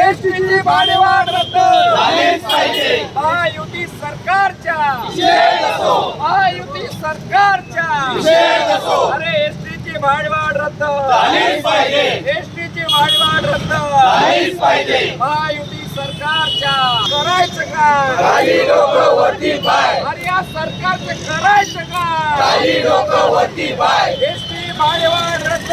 एसटीची भाडेवाढ रद्द महायुती सरकारच्या महायुती सरकारच्या अरे एसटीची भाडेवाढ रद्द एसटीची भाडेवाढ रद्द महायुती सरकारच्या करायचं का अरे या सरकारचं करायचं का एसटी भाडेवाढ रद्द.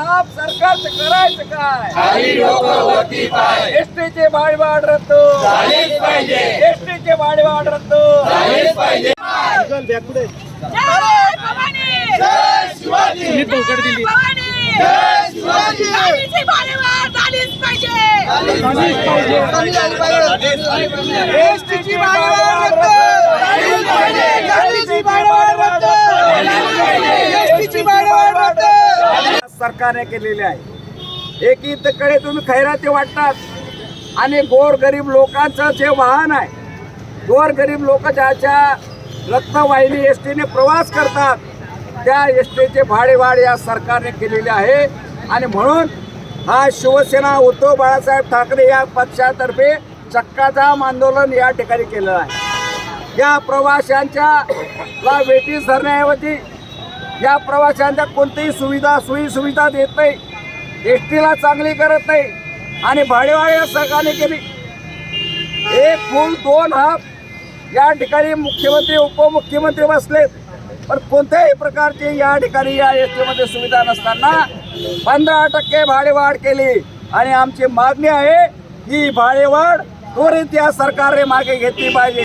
हात सरकारचे करायचे काय? एसटीचे भाडेवाढ रद्द. एसटीचे भाडेवाढ रद्द. जय भवानी! जय भवानी! गाडीची भाडेवाढ झालीच पाहिजे. एसटीची भाडेवाढ रद्द एसटीची भाडेवाढ रद्द एसटीची भाडेवाढ रद्द सरकारने केलेली आहे. एकीकडे तुम्ही खैराते वाटतात. आणि गोर गरीब लोकांचं जे वाहन आहे गोर गरीब लोक ज्याच्या रत्नवाहिनी एस टीने प्रवास करतात त्या एस टीचे भाडेवाढ या सरकारने केलेले आहे. आणि म्हणून हा शिवसेना उद्धव बाळासाहेब ठाकरे या पक्षातर्फे चक्काजाम आंदोलन या ठिकाणी केलेलं आहे. या प्रवाशांच्या ला वेटीस धरण्याऐवजी या प्रवाशांच्या कोणतीही सुविधा सोयी सुविधा देत नाही. एस टीला चांगली करत नाही. आणि भाडेवाढ या सरकारने केली. एक फूल दोन हाफ या ठिकाणी मुख्यमंत्री उपमुख्यमंत्री बसलेत. पण कोणत्याही प्रकारची या ठिकाणी या एस टीमध्ये सुविधा नसताना पंधरा टक्के भाडेवाढ केली. आणि आमची मागणी आहे ही भाडेवाढ त्वरित या सरकारने मागे घेतली पाहिजे.